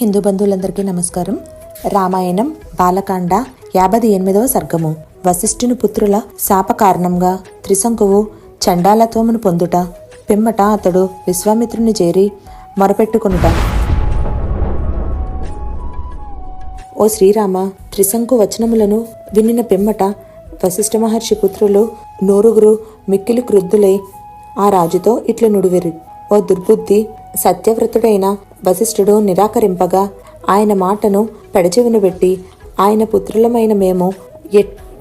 హిందూ బంధువులందరికీ నమస్కారం. రామాయణం బాలకాండ యాభై ఎనిమిదవ సర్గము. వశిష్ఠుని పుత్రుల శాప కారణంగా త్రిశంకువు చండాలత్వమును పొందుట పిమ్మట అతడు విశ్వామిత్రుని చేరి మొరపెట్టుకునుట. ఓ శ్రీరామ త్రిశంకు వచనములను వినిన పిమ్మట వశిష్ఠ మహర్షి పుత్రులు నూరుగురు మిక్కిలి క్రుద్ధులై ఆ రాజుతో ఇట్లు నుడివిరి. ఓ దుర్బుద్ధి సత్యవ్రతుడైన వశిష్ఠుడు నిరాకరింపగా ఆయన మాటను పెడచెవిన పెట్టి ఆయన పుత్రులమైన మేము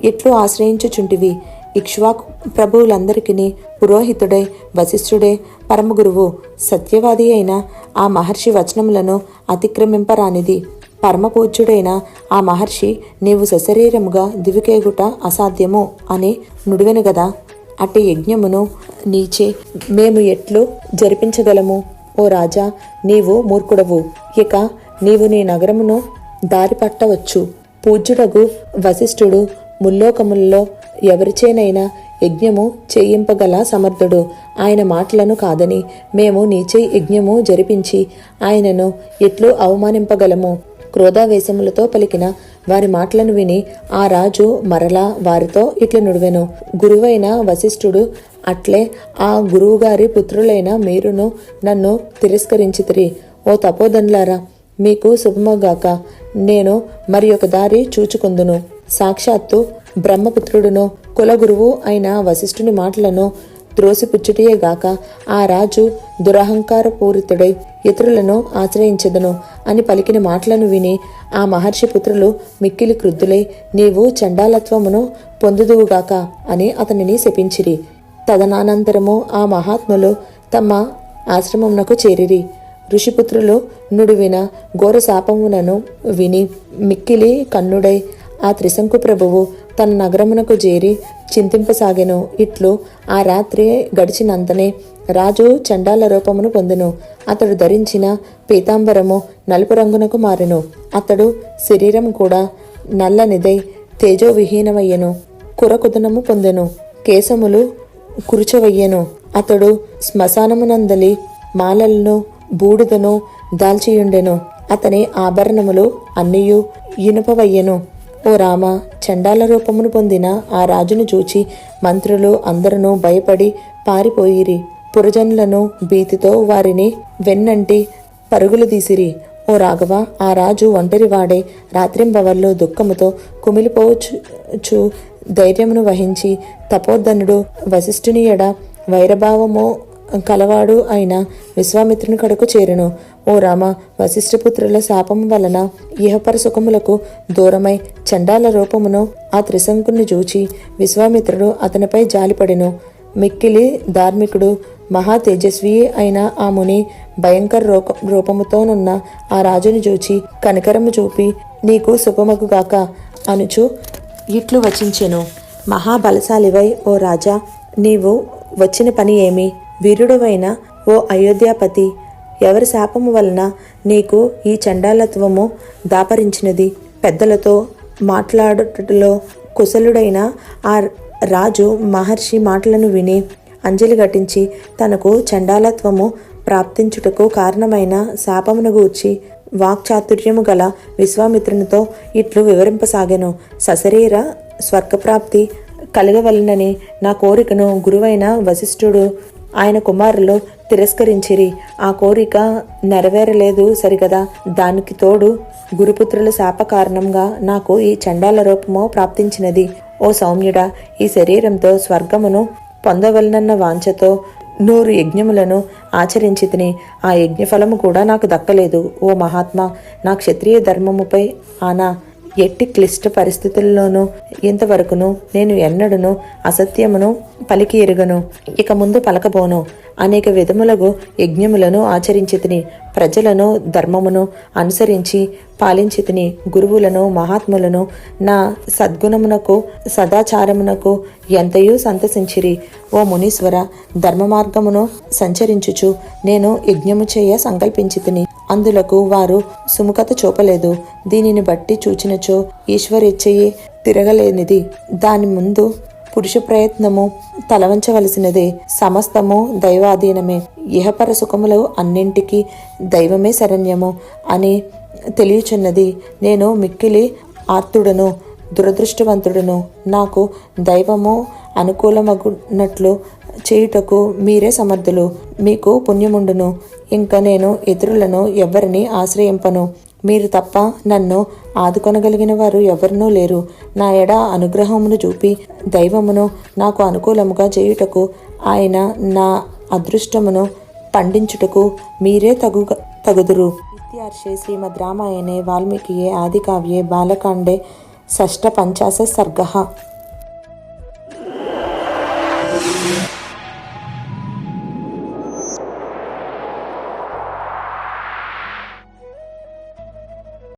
ఎట్లు ఆశ్రయించుచుంటివి? ఇక్ష్వాకు ప్రభువులందరికీ పురోహితుడై వశిష్ఠుడే పరమగురువు సత్యవాది అయిన ఆ మహర్షి వచనములను అతిక్రమింపరానిది. పరమపూజ్యుడైన ఆ మహర్షి నీవు సశరీరముగా దివికేగుట అసాధ్యము అని నుడివెను గదా. అట్టి యజ్ఞమును నీచే మేము ఎట్లు జరిపించగలము? ఓ రాజా నీవు మూర్ఖుడవు. ఇక నీవు నీ నగరమును దారి పట్టవచ్చు పూజ్యుడగు వశిష్ఠుడు ముల్లోకముల్లో ఎవరిచేనైనా యజ్ఞము చేయింపగల సమర్థుడు. ఆయన మాటలను కాదని మేము నీచే యజ్ఞము జరిపించి ఆయనను ఎట్లు అవమానింపగలము? క్రోధావేశములతో పలికిన వారి మాటలను విని ఆ రాజు మరలా వారితో ఇట్లు నుడివెను. గురువైన వశిష్ఠుడు అట్లే ఆ గురువుగారి పుత్రులైన మీరును నన్ను తిరస్కరించితిరి. ఓ తపోదన్లారా మీకు శుభమగాక. నేను మరి ఒక దారి చూచుకుందును. సాక్షాత్తు బ్రహ్మపుత్రుడును కులగురువు అయిన వశిష్ఠుని మాటలను త్రోసిపుచ్చుటయేగాక ఆ రాజు దురహంకారపూరితుడై ఇతరులను ఆశ్రయించదను అని పలికిన మాటలను విని ఆ మహర్షి పుత్రులు మిక్కిలి క్రుద్ధులై నీవు చండాలత్వమును పొందుదువుగాక అని అతనిని శపించిరి. తదనానంతరము ఆ మహాత్ములు తమ ఆశ్రమమునకు చేరిరి. ఋషిపుత్రులు నుడివిన ఘోర శాపమునను విని మిక్కిలి కన్నుడై ఆ త్రిశంకు ప్రభువు తన నగరమునకు చేరి చింతింపసాగెను. ఇట్లు ఆ రాత్రి గడిచినంతనే రాజు చండాల రూపమును పొందెను. అతడు ధరించిన పీతాంబరము నలుపు రంగునకు మారెను. అతడు శరీరం కూడా నల్లనిదై తేజోవిహీనమయ్యెను. కురకుదనము పొందెను. కేశములు కురుచవయ్యెను. అతడు శ్మశానమునందలి మాలలను బూడిదను దాల్చియుండెను. అతని ఆభరణములు అన్నియు ఇనుపవయ్యెను. ఓ రామ చండాల రూపమును పొందిన ఆ రాజును చూచి మంత్రులు అందరూ భయపడి పారిపోయిరి. పురజనులను భీతితో వారిని వెన్నంటి పరుగులు తీసిరి. ఓ రాఘవ ఆ రాజు ఒంటరివాడే. రాత్రింబవల్లో దుఃఖముతో కుమిలిపోవచ్చు ధైర్యమును వహించి తపోధనుడు వశిష్ఠునియడ వైరభావమో వైరభావము కలవాడు అయిన విశ్వామిత్రుని కడకు చేరును. ఓ రామ వశిష్ఠపుత్రుల శాపము వలన ఇహపర సుఖములకు దూరమై చండాల రూపమును ఆ త్రిశంకుని చూచి విశ్వామిత్రుడు అతనిపై జాలిపడెను. మిక్కిలి ధార్మికుడు మహా తేజస్వి అయిన ఆ ముని భయంకర రూప రూపముతోనున్న ఆ రాజుని చూచి కనికరము చూపి నీకు శుభమగుగాక అనుచు ఇట్లు వచించెను. మహాబలశాలివై ఓ రాజా నీవు వచ్చిన పని ఏమి? వీరుడవైన ఓ అయోధ్యాపతి ఎవరి శాపము వలన నీకు ఈ చండాలత్వము దాపరించినది? పెద్దలతో మాట్లాడటంలో కుశలుడైన ఆ రాజు మహర్షి మాటలను విని అంజలి ఘటించి తనకు చండాలత్వము ప్రాప్తించుటకు కారణమైన శాపమును గూర్చి వాక్చాతుర్యము గల విశ్వామిత్రునితో ఇట్లు వివరింపసాగాను. సశరీర స్వర్గప్రాప్తి కలగవలనని నా కోరికను గురువైన వశిష్ఠుడు ఆయన కుమారులు తిరస్కరించిరి. ఆ కోరిక నెరవేరలేదు సరిగదా. దానికి తోడు గురుపుత్రుల శాప కారణంగా నాకు ఈ చండాల రూపము ప్రాప్తించినది. ఓ సౌమ్యుడా ఈ శరీరంతో స్వర్గమును పొందవలనన్న వాంఛతో నూరు యజ్ఞములను ఆచరించి తిని ఆ యజ్ఞఫలము కూడా నాకు దక్కలేదు. ఓ మహాత్మా నా క్షత్రియ ధర్మముపై ఆనా ఎట్టి క్లిష్ట పరిస్థితుల్లోనూ ఇంతవరకును నేను ఎన్నడను అసత్యమును పలికి ఎరుగను. ఇక ముందు పలకబోను. అనేక విధములకు యజ్ఞములను ఆచరించితిని ప్రజలను ధర్మమును అనుసరించి పాలించితిని గురువులను మహాత్ములను నా సద్గుణమునకు సదాచారమునకు ఎంతయూ సంతసించిరి. ఓ మునీశ్వర ధర్మ మార్గమును సంచరించుచు నేను యజ్ఞము చేయ సంకల్పించితిని. అందులకు వారు సుముఖత చూపలేదు. దీనిని బట్టి చూచినచో ఈశ్వరిచ్చయే తిరగలేనిది. దాని ముందు పురుష ప్రయత్నము తలవంచవలసినదే. సమస్తము దైవాధీనమే. ఇహపర సుఖములు అన్నింటికీ దైవమే శరణ్యము అని తెలియచున్నది. నేను మిక్కిలి ఆర్తుడను దురదృష్టవంతుడును. నాకు దైవము అనుకూలమగునట్లు చేయుటకు మీరే సమర్థులు. మీకు పుణ్యముండును. ఇంకా నేను ఇతరులను ఎవరిని ఆశ్రయింపను. మీరు తప్ప నన్ను ఆదుకొనగలిగిన వారు ఎవరినూ లేరు. నా ఎడ అనుగ్రహమును చూపి దైవమును నాకు అనుకూలముగా చేయుటకు ఆయన నా అదృష్టమును పండించుటకు మీరే తగు తగుదురు. నిత్యార్షే శ్రీమద్ రామాయణే వాల్మీకియే ఆదికావ్యే బాలకాండే షష్ట పంచాశ సర్గ.